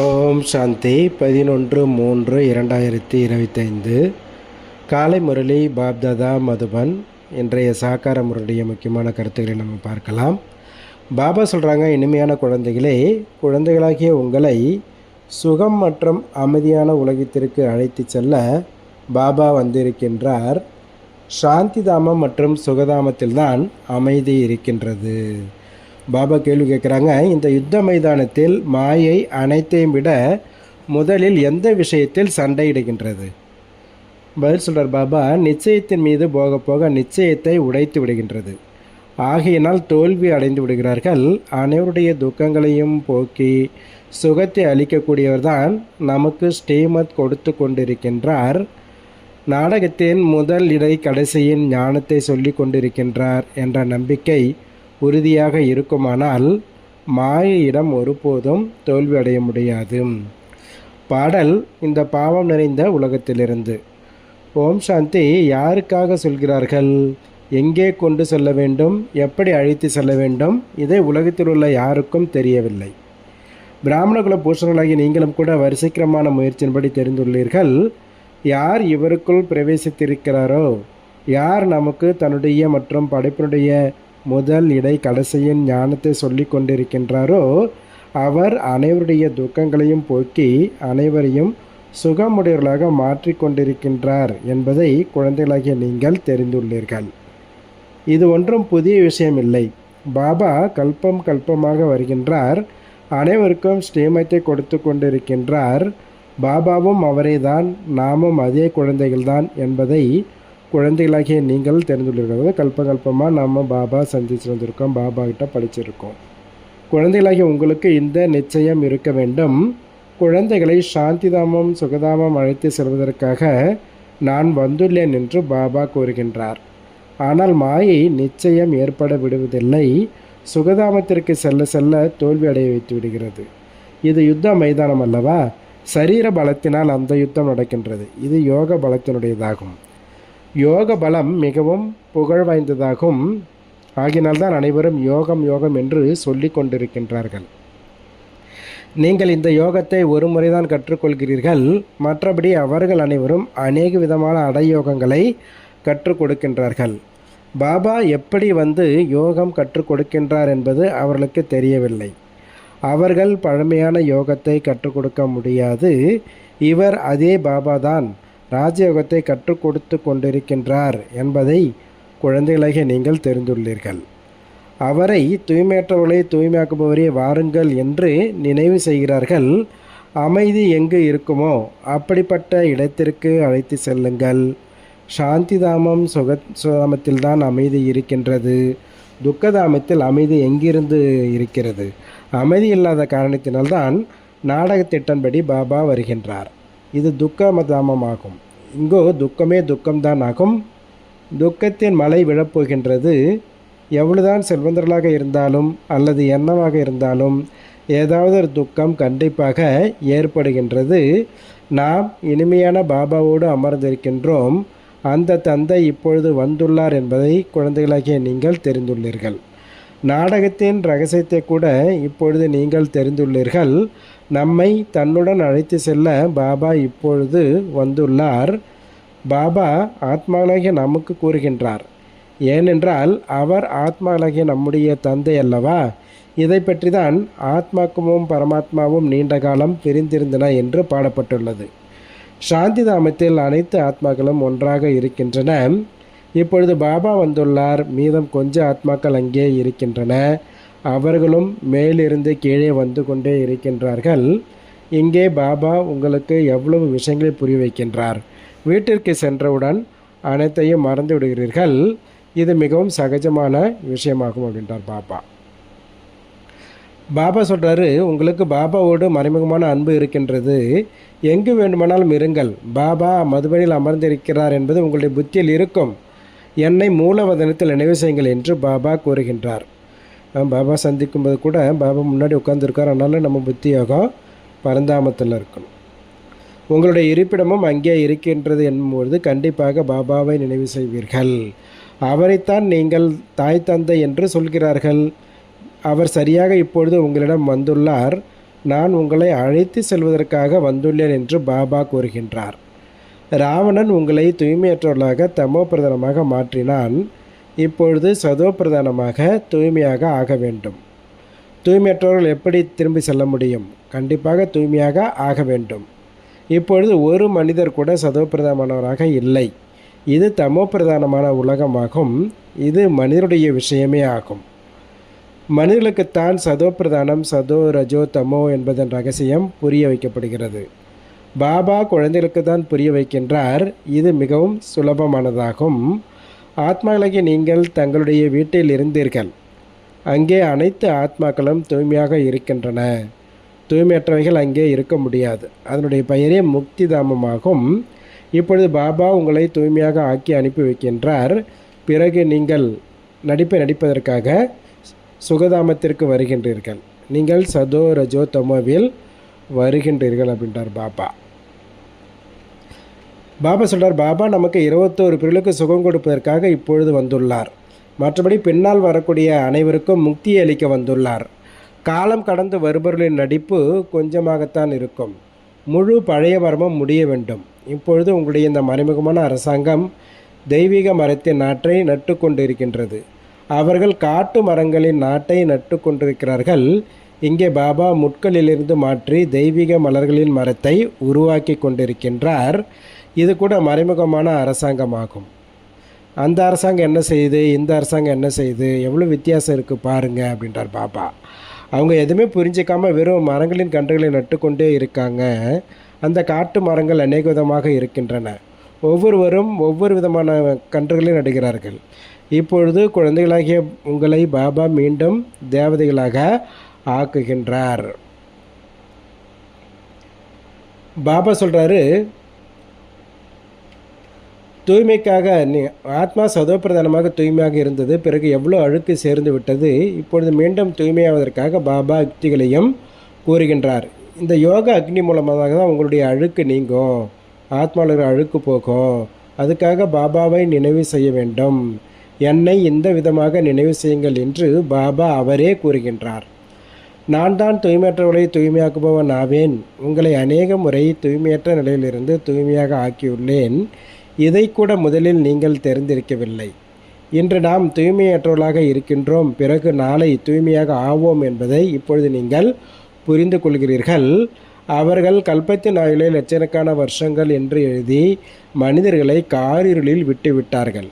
ஓம் சாந்தி பதினொன்று மூன்று இரண்டாயிரத்தி இருபத்தைந்து. காலை முரளி பாப்தாதா மதுபன். இன்றைய சாக்கார முரளிய முக்கியமான கருத்துக்களை நம்ம பார்க்கலாம். பாபா சொல்கிறாங்க இனிமையான குழந்தைகளே குழந்தைகளாகிய உங்களை சுகம் மற்றும் அமைதியான உலகத்திற்கு அழைத்து செல்ல பாபா வந்திருக்கின்றார். சாந்தி தாமம் மற்றும் சுகதாமத்தில்தான் அமைதி இருக்கின்றது. பாபா கேள்வி கேட்குறாங்க இந்த யுத்த மைதானத்தில் மாயை அனைத்தையும் விட முதலில் எந்த விஷயத்தில் சண்டையிடுகின்றது? பதில் சொல்கிறார் பாபா நிச்சயத்தின் மீது போக போக நிச்சயத்தை உடைத்து விடுகின்றது. ஆகையினால் தோல்வி அடைந்து விடுகிறார்கள். அனைவருடைய துக்கங்களையும் போக்கி சுகத்தை அளிக்கக்கூடியவர்தான் நமக்கு ஸ்ரீமத் கொடுத்து கொண்டிருக்கின்றார். நாடகத்தின் முதல் இடை கடைசியின் ஞானத்தை சொல்லி கொண்டிருக்கின்றார் என்ற நம்பிக்கை உறுதியாக இருக்குமானால் மாயையிடம் ஒருபோதும் தோல்வியடைய முடியாது. பாடல் இந்த பாவம் நிறைந்த உலகத்திலிருந்து. ஓம் சாந்தி யாருக்காக சொல்கிறார்கள்? எங்கே கொண்டு செல்ல வேண்டும்? எப்படி அழைத்து செல்ல வேண்டும்? இதை உலகத்தில் உள்ள யாருக்கும் தெரியவில்லை. பிராமணகுல பூஷணர்களாகி நீங்களும் கூட வரிசைக்கிரமான முயற்சியின்படி தெரிந்துள்ளீர்கள். யார் இவருக்குள் பிரவேசித்திருக்கிறாரோ? யார் நமக்கு தன்னுடைய மற்றும் படைப்பினுடைய முதல் இடை கடைசியின் ஞானத்தை சொல்லி கொண்டிருக்கின்றாரோ அவர் அனைவருடைய துக்கங்களையும் போக்கி அனைவரையும் சுகமுடையவர்களாக மாற்றி கொண்டிருக்கின்றார் என்பதை குழந்தைகளாகிய நீங்கள் தெரிந்துள்ளீர்கள். இது ஒன்றும் புதிய விஷயம் இல்லை பாபா கல்பம் கல்பமாக வருகின்றார். அனைவருக்கும் ஸ்ரீமத்தை கொடுத்து கொண்டிருக்கின்றார். பாபாவும் அவரே தான் நாமும் அதே குழந்தைகள்தான் என்பதை குழந்தைகளாகிய நீங்கள் தெரிந்துள்ளீர்கள் கல்ப கல்பகல்பமாக நாம் பாபா சந்திச்சு வந்திருக்கோம் பாபா கிட்ட படிச்சிருக்கோம். குழந்தைகளாகிய உங்களுக்கு இந்த நிச்சயம் இருக்க வேண்டும். குழந்தைகளை சாந்திதாமம் சுகதாமம் அழைத்து செல்வதற்காக நான் வந்துள்ளேன் என்று பாபா கூறுகின்றார். ஆனால் மாயை நிச்சயம் ஏற்பட விடுவதில்லை. சுகதாமத்திற்கு செல்ல செல்ல தோல்வி அடைய வைத்து விடுகிறது. இது யுத்த மைதானம் அல்லவா? சரீர பலத்தினால் அந்த யுத்தம் நடக்கின்றது. இது யோக பலத்தினுடையதாகும். யோக பலம் மிகவும் புகழ் வாய்ந்ததாகும் ஆகினால்தான் அனைவரும் யோகம் யோகம் என்று சொல்லி கொண்டிருக்கின்றார்கள். நீங்கள் இந்த யோகத்தை ஒரு முறைதான் கற்றுக்கொள்கிறீர்கள். மற்றபடி அவர்கள் அனைவரும் அநேக விதமான அடையோகங்களை கற்றுக் கொடுக்கின்றார்கள். பாபா எப்படி வந்து யோகம் கற்றுக் கொடுக்கின்றார் என்பது அவர்களுக்கு தெரியவில்லை. அவர்கள் பழமையான யோகத்தை கற்றுக் கொடுக்க முடியாது. இவர் அதே பாபா தான். ராஜயோகத்தை கற்றுக் கொடுத்து கொண்டிருக்கின்றார் என்பதை குழந்தைகளாகிய நீங்கள் தெரிந்துள்ளீர்கள். அவரை தூய்மையற்றவர்களை தூய்மையாக்குபவரே வாருங்கள் என்று நினைவு செய்கிறார்கள். அமைதி எங்கு இருக்குமோ அப்படிப்பட்ட இடத்திற்கு அழைத்து செல்லுங்கள். சாந்திதாமம் சுக சுதாமத்தில்தான் அமைதி இருக்கின்றது. துக்கதாமத்தில் அமைதி எங்கிருந்து இருக்கிறது? அமைதி இல்லாத காரணத்தினால்தான் நாடகத்திட்டன்படி பாபா வருகின்றார். இது துக்கமதாமமாகும். இங்கோ துக்கமே துக்கம்தான் ஆகும் துக்கத்தின் மலை விழப்போகின்றது. எவ்வளவுதான் செல்வந்தர்களாக இருந்தாலும் அல்லது எண்ணமாக இருந்தாலும் ஏதாவது ஒரு துக்கம் கண்டிப்பாக ஏற்படுகின்றது. நாம் இனிமையான பாபாவோடு அமர்ந்திருக்கின்றோம். அந்த தந்தை இப்பொழுது வந்துள்ளார் என்பதை குழந்தைகளாகிய நீங்கள் தெரிந்துள்ளீர்கள். நாடகத்தின் ரகசியத்தை கூட இப்பொழுது நீங்கள் தெரிந்துள்ளீர்கள். நம்மை தன்னுடன் அழைத்து செல்ல பாபா இப்பொழுது வந்துள்ளார். பாபா ஆத்மாவாகிய நமக்கு கூறுகின்றார். ஏனென்றால் அவர் ஆத்மாவாகிய நம்முடைய தந்தை அல்லவா? இதை பற்றி தான் ஆத்மாக்குமும் பரமாத்மாவும் நீண்ட காலம் பிரிந்திருந்தன என்று பாடப்பட்டுள்ளது. சாந்தி தாமத்தில் அனைத்து ஆத்மாக்களும் ஒன்றாக இருக்கின்றன. இப்பொழுது பாபா வந்துள்ளார். மீதம் கொஞ்ச ஆத்மாக்கள் அங்கே இருக்கின்றன. அவர்களும் மேலிருந்து கீழே வந்து கொண்டே இருக்கின்றார்கள். இங்கே பாபா உங்களுக்கு எவ்வளவு விஷயங்களை புரிய வைக்கின்றார். வீட்டிற்கு சென்றவுடன் அனைத்தையும் மறந்து விடுகிறீர்கள். இது மிகவும் சகஜமான விஷயமாகும் அப்படின்றார் பாபா. பாபா சொல்கிறாரு உங்களுக்கு பாபாவோடு மறைமுகமான அன்பு இருக்கின்றது. எங்கு வேண்டுமானாலும் இருங்கள். பாபா மதுபனில் அமர்ந்திருக்கிறார் என்பது உங்களுடைய புத்தியில் இருக்கும். என்னை மூலவதனத்தில் நினைவு செய்யுங்கள் என்று பாபா கூறுகின்றார். பாபா சந்திக்கும் போது கூட பாபா முன்னாடி உட்காந்துருக்கார் அதனால் நம்ம புத்தி யோகம் பரந்தாமத்தில் இருக்கணும். உங்களுடைய இருப்பிடமும் அங்கே இருக்கின்றது என்பது கண்டிப்பாக பாபாவை நினைவு செய்வீர்கள். அவரைத்தான் நீங்கள் தாய் தந்தை என்று சொல்கிறார்கள். அவர் சரியாக இப்பொழுது உங்களிடம் வந்துள்ளார். நான் உங்களை அழைத்து செல்வதற்காக வந்துள்ளேன் என்று பாபா கூறுகின்றார். ராவணன் உங்களை தூய்மையற்றவர்களாக தமோ பிரதானமாக மாற்றினான். இப்பொழுது சதோ பிரதானமாக தூய்மையாக ஆக வேண்டும். தூய்மையற்றவர்கள் எப்படி திரும்பி செல்ல முடியும்? கண்டிப்பாக தூய்மையாக ஆக வேண்டும். இப்பொழுது ஒரு மனிதர் கூட சதோ பிரதானமானவராக இல்லை. இது தமோ பிரதானமான உலகமாகும். இது மனிதருடைய விஷயமே ஆகும். மனிதர்களுக்குத்தான் சதோ பிரதானம் சதோ ரஜோ தமோ என்பதன் ரகசியம் புரிய வைக்கப்படுகிறது. பாபா குழந்தைகளுக்கு தான் புரிய வைக்கின்றார். இது மிகவும் சுலபமானதாகும். ஆத்மாக்களாகிய நீங்கள் தங்களுடைய வீட்டில் இருந்தீர்கள். அங்கே அனைத்து ஆத்மாக்களும் தூய்மையாக இருக்கின்றன. தூய்மையற்றவைகள் அங்கே இருக்க முடியாது. அதனுடைய பெயரே முக்தி தாமமாகும் இப்பொழுது பாபா உங்களை தூய்மையாக ஆக்கி அனுப்பி வைக்கின்றார். பிறகு நீங்கள் நடிப்பை நடிப்பதற்காக சுகதாமத்திற்கு வருகின்றீர்கள். நீங்கள் சதோ ரஜோ தமோவில் வருகின்றீர்கள் அப்படின்றார் பாபா. பாபா சொல்கிறார் பாபா நமக்கு இருபத்தோரு பிரிவுகளுக்கு சுகம் கொடுப்பதற்காக இப்பொழுது வந்துள்ளார். மற்றபடி பின்னால் வரக்கூடிய அனைவருக்கும் முக்தியை அளிக்க வந்துள்ளார். காலம் கடந்து வருபவர்களின் நடிப்பு கொஞ்சமாகத்தான் இருக்கும். முழு பழைய மரமும் முடிய வேண்டும். இப்பொழுது உங்களுடைய இந்த மறைமுகமான அரசாங்கம் தெய்வீக மரத்தின் நாட்டை நட்டு கொண்டிருக்கின்றது. அவர்கள் காட்டு மரங்களின் நாட்டை நட்டு கொண்டிருக்கிறார்கள். இங்கே பாபா முட்களிலிருந்து மாற்றி தெய்வீக மலர்களின் மரத்தை உருவாக்கி கொண்டிருக்கின்றார். இது கூட மறைமுகமான அரசாங்கமாகும். அந்த அரசாங்கம் என்ன செய்யுது? இந்த அரசாங்கம் என்ன செய்யுது? எவ்வளோ வித்தியாசம் இருக்குது பாருங்க அப்படின்றார் பாபா. அவங்க எதுவுமே புரிஞ்சிக்காமல் வெறும் மரங்களின் கன்றுகளை நட்டுக்கொண்டே இருக்காங்க. அந்த காட்டு மரங்கள் அநேக விதமாக இருக்கின்றன. ஒவ்வொருவரும் ஒவ்வொரு விதமான கன்றுகளை நடுகிறார்கள். இப்பொழுது குழந்தைகளாகிய உங்களை பாபா மீண்டும் தேவதைகளாக ஆக்குகின்றார். பாபா சொல்கிறாரு தூய்மைக்காக நீ ஆத்மா சதோப்பிரதானமாக தூய்மையாக இருந்தது பிறகு எவ்வளோ அழுக்கு சேர்ந்து விட்டது? இப்பொழுது மீண்டும் தூய்மையாவதற்காக பாபா யுக்திகளையும் கூறுகின்றார். இந்த யோகா அக்னி மூலமாக தான் உங்களுடைய அழுக்கு நீங்கும். ஆத்மாவில் அழுக்கு போகும். அதுக்காக பாபாவை நினைவு செய்ய வேண்டும். என்னை இந்த விதமாக நினைவு செய்யுங்கள் என்று பாபா அவரே கூறுகின்றார். நான் தான் தூய்மையற்றவர்களை தூய்மையாக்குபவன் ஆவேன் உங்களை அநேக முறை தூய்மையற்ற நிலையிலிருந்து தூய்மையாக ஆக்கியுள்ளேன். இதை கூட முதலில் நீங்கள் தெரிந்திருக்கவில்லை. இன்று நாம் தூய்மையற்றவர்களாக இருக்கின்றோம். பிறகு நாளை தூய்மையாக ஆவோம் என்பதை இப்பொழுது நீங்கள் புரிந்து கொள்கிறீர்கள். அவர்கள் கல்பத்தின் ஆயுளை லட்சக்கணக்கான வருஷங்கள் என்று எழுதி மனிதர்களை காரிருளில் விட்டுவிட்டார்கள்.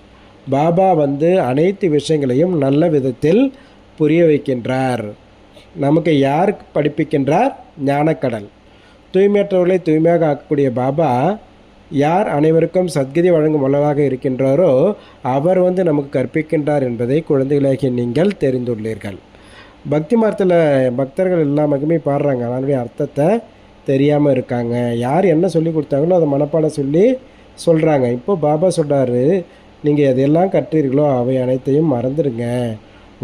பாபா வந்து அனைத்து விஷயங்களையும் நல்ல விதத்தில் புரிய வைக்கின்றார். நமக்கு யார் படிப்பிக்கின்றார்? ஞானக்கடல். தூய்மையற்றவர்களை தூய்மையாக ஆக்கக்கூடிய பாபா யார் அனைவருக்கும் சத்கதி வழங்கும் வல்லலாக இருக்கின்றாரோ அவர் வந்து நமக்கு கற்பிக்கின்றார் என்பதை குழந்தைகளாகிய நீங்கள் தெரிந்துள்ளீர்கள். பக்தி மரத்தில் பக்தர்கள் எல்லா மகிமை பாடுறாங்க. அதனுடைய அர்த்தத்தை தெரியாமல் இருக்காங்க. யார் என்ன சொல்லி கொடுத்தாங்களோ அதை மனப்பாடம் சொல்லி சொல்கிறாங்க இப்போ பாபா சொல்கிறாரு நீங்கள் எதையெல்லாம் கற்றீர்களோ அவை அனைத்தையும் மறந்துடுங்க.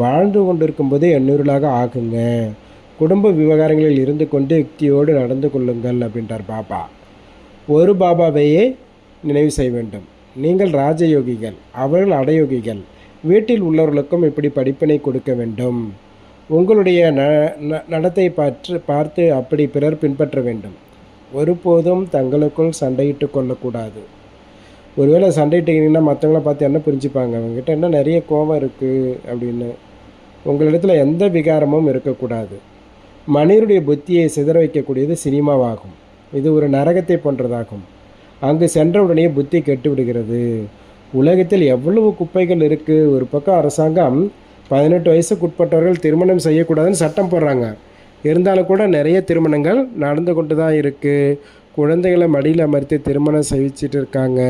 வாழ்ந்து கொண்டிருக்கும்போது எண்ணூறுலாக ஆகுங்க. குடும்ப விவகாரங்களில் இருந்து கொண்டு யுக்தியோடு நடந்து கொள்ளுங்கள் அப்படின்றார் பாபா. ஒரு பாபாவையே நினைவு செய்ய வேண்டும். நீங்கள் ராஜயோகிகள் அவர்கள் அடயோகிகள் வீட்டில் உள்ளவர்களுக்கும் இப்படி படிப்பினை கொடுக்க வேண்டும். உங்களுடைய ந ந- நடத்தை பார்த்து பார்த்து அப்படி பிறர் பின்பற்ற வேண்டும். ஒருபோதும் தங்களுக்குள் சண்டையிட்டு கொள்ளக்கூடாது. ஒருவேளை சண்டையிட்டீங்கன்னா மற்றவங்கள பார்த்து என்ன புரிஞ்சுப்பாங்க? அவங்ககிட்ட என்ன நிறைய கோபம் இருக்குது அப்படின்னு. உங்களிடத்தில் எந்த விகாரமும் இருக்கக்கூடாது. மனிதனுடைய புத்தியை சிதற வைக்கக்கூடியது சினிமாவாகும். இது ஒரு நரகத்தை போன்றதாகும். அங்கு சென்றவுடனே புத்தி கெட்டு விடுகிறது உலகத்தில் எவ்வளவு குப்பைகள் இருக்குது ஒரு பக்கம் அரசாங்கம் பதினெட்டு வயசுக்குட்பட்டவர்கள் திருமணம் செய்யக்கூடாதுன்னு சட்டம் போடுறாங்க. இருந்தாலும் கூட நிறைய திருமணங்கள் நடந்து கொண்டு தான் இருக்குது குழந்தைகளை மடியில் அமர்த்தி திருமணம் செய்விச்சிட்டு இருக்காங்க.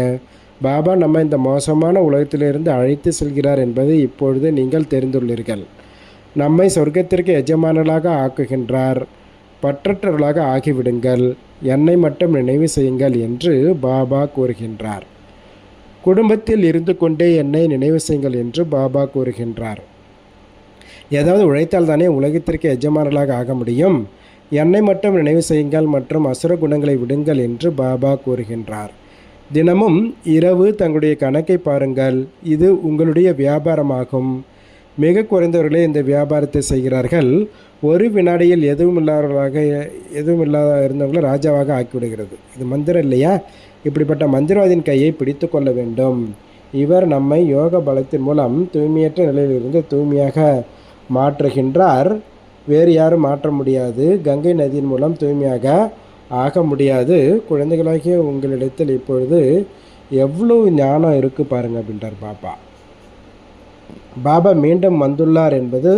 பாபா நம்ம இந்த மோசமான உலகத்திலிருந்து அழைத்து செல்கிறார் என்பதை இப்பொழுது நீங்கள் தெரிந்துள்ளீர்கள். நம்மை சொர்க்கத்திற்கு எஜமானர்களாக ஆக்குகின்றார். பற்றற்றவர்களாக ஆகிவிடுங்கள். என்னை மட்டும் நினைவு செய்யுங்கள் என்று பாபா கூறுகின்றார். குடும்பத்தில் இருந்து கொண்டே என்னை நினைவு செய்யுங்கள் என்று பாபா கூறுகின்றார். ஏதாவது உழைத்தால் தானே உலகத்திற்கு எஜமானர்களாக ஆக முடியும். என்னை மட்டும் நினைவு செய்யுங்கள் மற்றும் அசுர குணங்களை விடுங்கள் என்று பாபா கூறுகின்றார். தினமும் இரவு தங்களுடைய கணக்கை பாருங்கள். இது உங்களுடைய வியாபாரமாகும். மிக குறைந்தவர்களே இந்த வியாபாரத்தை செய்கிறார்கள். ஒரு வினாடியில் எதுவும் இல்லாதவர்களாக எதுவும் இல்லாத இருந்தவங்களை ராஜாவாக ஆக்கிவிடுகிறது. இது மந்திரம் இல்லையா? இப்படிப்பட்ட மந்திரவாதியின் கையை பிடித்து கொள்ள வேண்டும். இவர் நம்மை யோக பலத்தின் மூலம் தூய்மையற்ற நிலையிலிருந்து தூய்மையாக மாற்றுகின்றார். வேறு யாரும் மாற்ற முடியாது. கங்கை நதியின் மூலம் தூய்மையாக ஆக முடியாது. குழந்தைகளாகிய உங்களிடத்தில் இப்பொழுது எவ்வளவு ஞானம் இருக்குது பாருங்கள் அப்படின்றார் பாபா. பாபா மீண்டும் வந்துள்ளார் என்பது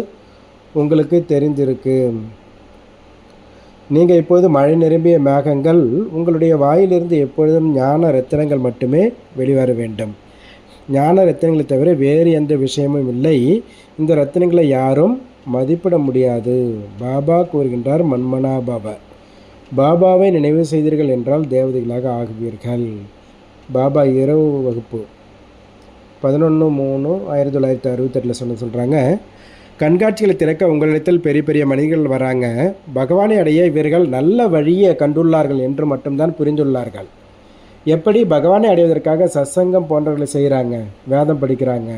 உங்களுக்கு தெரிந்திருக்கு. நீங்கள் இப்போது மழை நிரம்பிய மேகங்கள் உங்களுடைய வாயிலிருந்து எப்பொழுதும் ஞான ரத்தினங்கள் மட்டுமே வெளிவர வேண்டும். ஞான ரத்தினங்களை தவிர வேறு எந்த விஷயமும் இல்லை. இந்த ரத்தினங்களை யாரும் மதிப்பிட முடியாது. பாபா கூறுகின்றார் மன்மனா பாபா. பாபாவை நினைவு செய்தீர்கள் என்றால் தேவதைகளாக ஆகுவீர்கள். பாபா இரவு வகுப்பு. பதினொன்று மூணு ஆயிரத்தி தொள்ளாயிரத்தி அறுபத்தெட்டில் சொன்ன சொல்கிறாங்க கண்காட்சிகளை திறக்க உங்களிடத்தில் பெரிய பெரிய மனிதர்கள் வராங்க. பகவானை அடைய இவர்கள் நல்ல வழியை கண்டுள்ளார்கள் என்று மட்டும்தான் புரிந்துள்ளார்கள். எப்படி பகவானை அடைவதற்காக சத்சங்கம் போன்றவர்களை செய்கிறாங்க வேதம் படிக்கிறாங்க.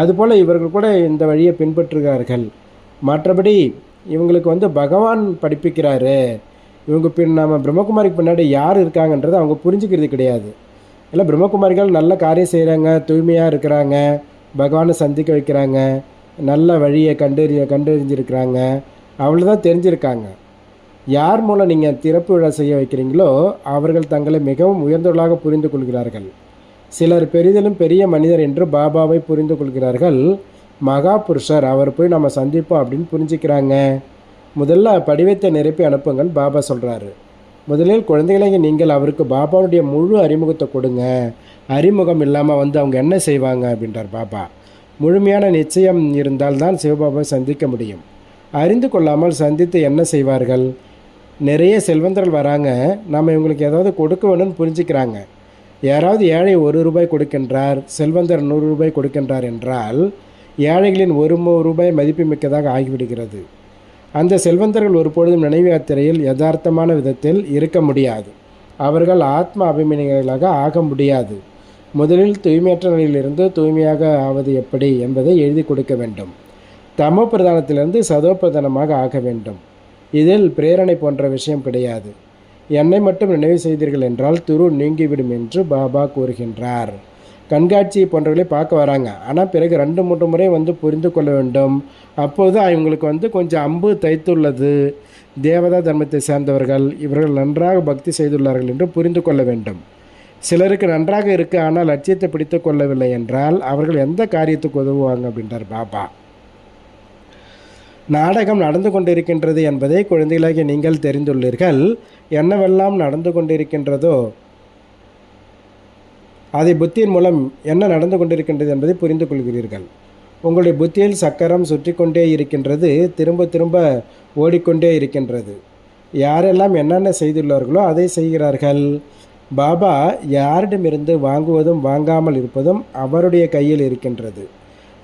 அதுபோல் இவர்கள் கூட இந்த வழியை பின்பற்றுகிறார்கள். மற்றபடி இவங்களுக்கு வந்து பகவான் படிப்பிக்கிறாரு. இவங்க பின் நம்ம பிரம்மகுமாரிக்கு பின்னாடி யார் இருக்காங்கன்றது அவங்க புரிஞ்சுக்கிறது கிடையாது. இல்லை பிரம்மகுமாரிகள் நல்ல காரியம் செய்கிறாங்க தூய்மையாக இருக்கிறாங்க பகவானை சந்திக்க வைக்கிறாங்க. நல்ல வழியை கண்டறிய கண்டறிஞ்சிருக்கிறாங்க. அவ்வளோதான் தெரிஞ்சிருக்காங்க. யார் மூலம் நீங்கள் திறப்பு விழா செய்ய வைக்கிறீங்களோ அவர்கள் தங்களை மிகவும் உயர்ந்தவர்களாக புரிந்து கொள்கிறார்கள். சிலர் பெரிதிலும் பெரிய மனிதர் என்று பாபாவை புரிந்து கொள்கிறார்கள். மகா புருஷர் அவர் போய் நம்ம சந்திப்போம் அப்படின்னு புரிஞ்சுக்கிறாங்க. முதல்ல படிவத்தை நிரப்பி அனுப்புங்கள் பாபா சொல்கிறாரு முதலில் குழந்தைகளை நீங்கள் அவருக்கு பாபாவுடைய முழு அறிமுகத்தை கொடுங்க. அறிமுகம் இல்லாமல் வந்து அவங்க என்ன செய்வாங்க அப்படின்றார் பாபா. முழுமையான நிச்சயம் இருந்தால்தான் சிவபாபாவை சந்திக்க முடியும். அறிந்து கொள்ளாமல் சந்தித்து என்ன செய்வார்கள்? நிறைய செல்வந்தர்கள் வராங்க. நம்ம இவங்களுக்கு ஏதாவது கொடுக்க வேணும்னு புரிஞ்சுக்கிறாங்க. யாராவது ஏழை ஒரு ரூபாய் கொடுக்கின்றார் செல்வந்தர் நூறு ரூபாய் கொடுக்கின்றார் என்றால் ஏழைகளின் ஒரு மு- ரூபாய் மதிப்புமிக்கதாக ஆகிவிடுகிறது. அந்த செல்வந்தர்கள் ஒருபொழுதும் நினைவு யாத்திரையில் யதார்த்தமான விதத்தில் இருக்க முடியாது. அவர்கள் ஆத்ம அபிமனிகளாக ஆக முடியாது. முதலில் தூய்மையற்ற நிலையிலிருந்து தூய்மையாக ஆவது எப்படி என்பதை எழுதி கொடுக்க வேண்டும். தமோ பிரதானத்திலிருந்து சதோ பிரதானமாக ஆக வேண்டும். இதில் பிரேரணை போன்ற விஷயம் கிடையாது. என்னை மட்டும் நினைவு செய்தீர்கள் என்றால் துரு நீங்கிவிடும் என்று பாபா கூறுகின்றார். கண்காட்சி போன்றவர்களை பார்க்க வராங்க. ஆனால் பிறகு ரெண்டு மூன்று முறை வந்து புரிந்து கொள்ள வேண்டும். அப்போது அவங்களுக்கு வந்து கொஞ்சம் அம்பு தைத்துள்ளது. தேவதா தர்மத்தை சேர்ந்தவர்கள் இவர்கள் நன்றாக பக்தி செய்துள்ளார்கள் என்று புரிந்து கொள்ள வேண்டும். சிலருக்கு நன்றாக இருக்கு ஆனால் லட்சியத்தை பிடித்து கொள்ளவில்லை என்றால் அவர்கள் எந்த காரியத்துக்கு உதவுவாங்க அப்படின்றார் பாபா. நாடகம் நடந்து கொண்டிருக்கின்றது என்பதை குழந்தைகளாகிய நீங்கள் தெரிந்துள்ளீர்கள். என்னவெல்லாம் நடந்து கொண்டிருக்கின்றதோ அதை புத்தியின் மூலம் என்ன நடந்து கொண்டிருக்கின்றது என்பதை புரிந்து கொள்கிறீர்கள். உங்களுடைய புத்தியில் சக்கரம் சுற்றி கொண்டே இருக்கின்றது திரும்ப திரும்ப ஓடிக்கொண்டே இருக்கின்றது. யாரெல்லாம் என்னென்ன செய்துள்ளார்களோ அதை செய்கிறார்கள். பாபா யாரிடமிருந்து வாங்குவதும் வாங்காமல் இருப்பதும் அவருடைய கையில் இருக்கின்றது.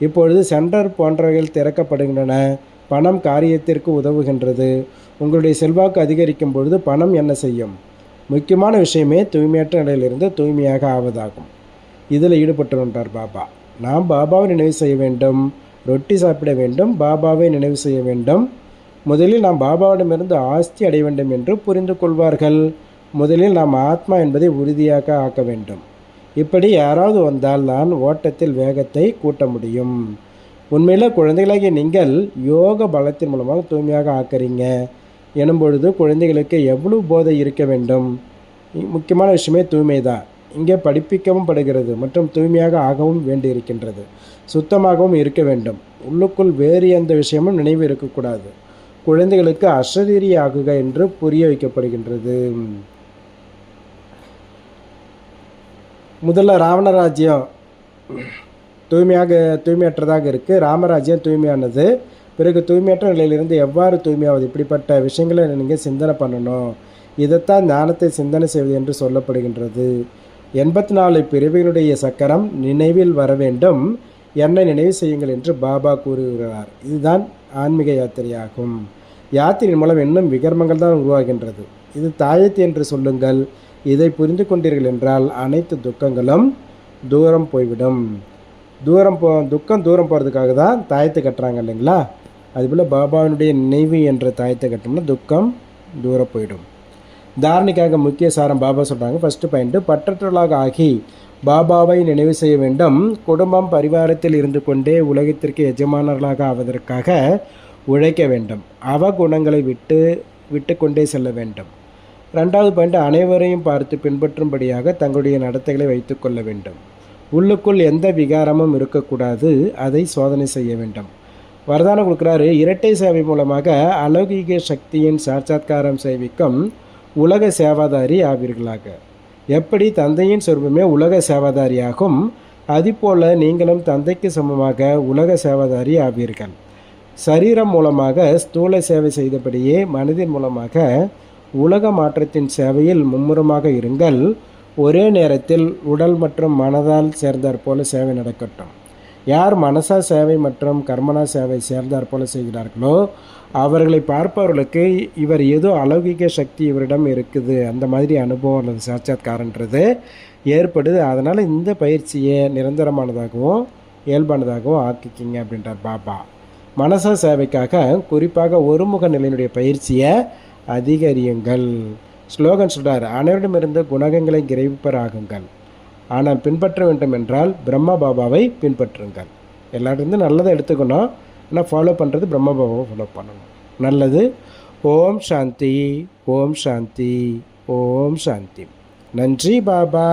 இப்பொழுது சென்டர் போன்றவைகள் திறக்கப்படுகின்றன. பணம் காரியத்திற்கு உதவுகின்றது. உங்களுடைய செல்வாக்கு அதிகரிக்கும் பொழுது பணம் என்ன செய்யும்? முக்கியமான விஷயமே தூய்மையற்ற நிலையிலிருந்து தூய்மையாக ஆவதாகும். இதில் ஈடுபட்டுள்ளார் பாபா. நாம் பாபாவை நினைவு செய்ய வேண்டும். ரொட்டி சாப்பிட வேண்டும். பாபாவை நினைவு செய்ய வேண்டும். முதலில் நாம் பாபாவிடமிருந்து ஆஸ்தி அடைய வேண்டும் என்று புரிந்து கொள்வார்கள். முதலில் நாம் ஆத்மா என்பதை உறுதியாக ஆக்க வேண்டும். இப்படி யாராவது வந்தால் நான் ஓட்டத்தில் வேகத்தை கூட்ட முடியும். உண்மையில் குழந்தைகளாகிய நீங்கள் யோக பலத்தின் மூலமாக தூய்மையாக ஆக்குறீங்க. எனும் பொழுது குழந்தைகளுக்கு எவ்வளவு போதை இருக்க வேண்டும்? முக்கியமான விஷயமே தூய்மை தான் இங்கே படிப்பிக்கவும் படுகிறது மற்றும் தூய்மையாக ஆகவும் வேண்டியிருக்கின்றது. சுத்தமாகவும் இருக்க வேண்டும். உள்ளுக்குள் வேறு எந்த விஷயமும் நினைவு இருக்கக்கூடாது. குழந்தைகளுக்கு அசரீரி ஆகுக என்று புரிய வைக்கப்படுகின்றது. முதல்ல ராவணராஜ்யம் தூய்மையாக தூய்மையற்றதாக இருக்குது ராமராஜ்யம் தூய்மையானது. பிறகு தூய்மையற்ற நிலையிலிருந்து எவ்வாறு தூய்மையாவது? இப்படிப்பட்ட விஷயங்களை நீங்கள் சிந்தனை பண்ணணும். இதைத்தான் ஞானத்தை சிந்தனை செய்வது என்று சொல்லப்படுகின்றது. எண்பத்தி நாலு பிரிவுகளுடைய சக்கரம் நினைவில் வர வேண்டும். என்னை நினைவு செய்யுங்கள் என்று பாபா கூறுகிறார். இதுதான் ஆன்மீக யாத்திரையாகும். யாத்திரையின் மூலம் இன்னும் விகர்மங்கள் தான் உருவாகின்றது. இது தாயத்து என்று சொல்லுங்கள். இதை புரிந்து கொண்டீர்கள் என்றால் அனைத்து துக்கங்களும் தூரம் போய்விடும். தூரம் போ துக்கம் தூரம் போகிறதுக்காக தான் தாயத்தை கட்டுறாங்க இல்லைங்களா? அதுபோல் பாபாவினுடைய நினைவு என்ற தாயத்தை கட்டோம்னா துக்கம் தூரம் போயிடும். தாரணிக்காக முக்கிய சாரம் பாபா சொல்கிறாங்க ஃபஸ்ட்டு பாயிண்ட்டு பற்றற்றலாக ஆகி பாபாவை நினைவு செய்ய வேண்டும். குடும்பம் பரிவாரத்தில் இருந்து கொண்டே உலகத்திற்கு எஜமானர்களாக ஆவதற்காக உழைக்க வேண்டும். அவகுணங்களை விட்டு விட்டு கொண்டே செல்ல வேண்டும். ரெண்டாவது பாயிண்ட் அனைவரையும் பார்த்து பின்பற்றும்படியாக தங்களுடைய நடத்தைகளை வைத்துக்கொள்ள வேண்டும். உள்ளுக்குள் எந்த விகாரமும் இருக்கக்கூடாது அதை சோதனை செய்ய வேண்டும். வரதானம் கொடுக்குறாரு இரட்டை சேவை மூலமாக அலௌகிக சக்தியின் சாட்சாத்காரம் சேவிக்கும் உலக சேவாதாரி ஆவீர்களாக. எப்படி தந்தையின் சொருபமே உலக சேவாதாரியாகும் அதுபோல நீங்களும் தந்தைக்கு சமமாக உலக சேவாதாரி ஆவீர்கள். சரீரம் மூலமாக ஸ்தூல சேவை செய்தபடியே மனதின் மூலமாக உலக மாற்றத்தின் சேவையில் மும்முரமாக இருங்கள். ஒரே நேரத்தில் உடல் மற்றும் மனதால் சேர்ந்தார் போல சேவை நடக்கட்டும். யார் மனசா சேவை மற்றும் கர்மனா சேவை சேர்ந்தார் போல செய்கிறார்களோ அவர்களை பார்ப்பவர்களுக்கு இவர் ஏதோ அலௌகிக சக்தி இவரிடம் இருக்குது. அந்த மாதிரி அனுபவம் அல்லது சாட்சாத்காரன்றது ஏற்படுது. அதனால் இந்த பயிற்சியை நிரந்தரமானதாகவும் இயல்பானதாகவும் ஆக்கிக்கிங்க அப்படின்றார் பாபா. மனசா சேவைக்காக குறிப்பாக ஒருமுக நிலையினுடைய பயிற்சியை அதிகரியுங்கள். ஸ்லோகன் சொல்கிறார் அனைவரிடமிருந்து குணகங்களை கிரகிப்பராகுங்கள் ஆனால் பின்பற்ற வேண்டும் என்றால் பிரம்மா பாபாவை பின்பற்றுங்கள். எல்லாருக்கும் நல்லதை எடுத்துக்கணும். ஆனால் ஃபாலோ பண்ணுறது பிரம்ம பாபாவை ஃபாலோ பண்ணணும். நல்லது. ஓம் சாந்தி. ஓம் சாந்தி. ஓம் சாந்தி. நன்றி பாபா.